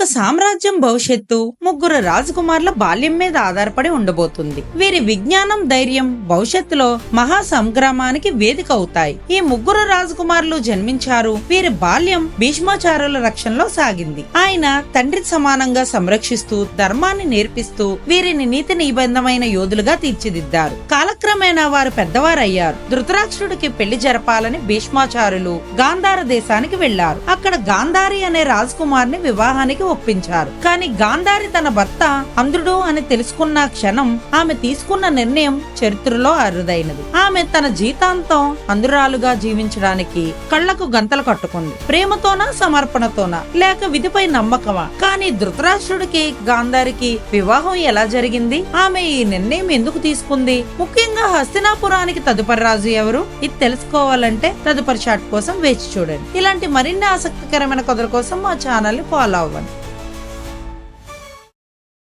ఒక సామ్రాజ్యం భవిష్యత్తు ముగ్గురు రాజకుమారుల బాల్యం మీద ఆధారపడి ఉండబోతుంది. వీరి విజ్ఞానం ధైర్యం భవిష్యత్తులో మహా సంగ్రామానికి వేదిక అవుతాయి ఈ ముగ్గురు రాజకుమారులు జన్మించారు. వీరి బాల్యం భీష్మాచారుల రక్షణలో సాగింది. ఆయన తండ్రి సమానంగా సంరక్షిస్తూ ధర్మాన్ని నేర్పిస్తూ వీరిని నీతి నిబంధమైన యోధులుగా తీర్చిదిద్దారు. కాలక్రమేణా వారు పెద్దవారయ్యారు. ధృతరాక్షుడికి పెళ్ళి జరపాలని భీష్మాచారులు గాంధార దేశానికి వెళ్ళారు. అక్కడ గాంధారి అనే రాజకుమార్ని వివాహానికి ఒప్పించారు. కానీ గాంధారి తన భర్త అంధుడు అని తెలుసుకున్న క్షణం ఆమె తీసుకున్న నిర్ణయం చరిత్రలో అరుదైనది. ఆమె తన జీతాంతం అంధురాలుగా జీవించడానికి కళ్ళకు గంతలు కట్టుకుంది. ప్రేమతోనా సమర్పణతోనా? లేక విధిపై నమ్మకమా? కానీ ధృతరాష్ట్రుడికి గాంధారికి వివాహం ఎలా జరిగింది? ఆమె ఈ నిర్ణయం ఎందుకు తీసుకుంది? ముఖ్యంగా హస్తినాపురానికి తదుపరి రాజు ఎవరు? ఇది తెలుసుకోవాలంటే తదుపరి షాట్ కోసం వేచి చూడండి. ఇలాంటి మరిన్ని ఆసక్తికరమైన కథల కోసం మా ఛానల్ని ఫాలో అవ్వండి.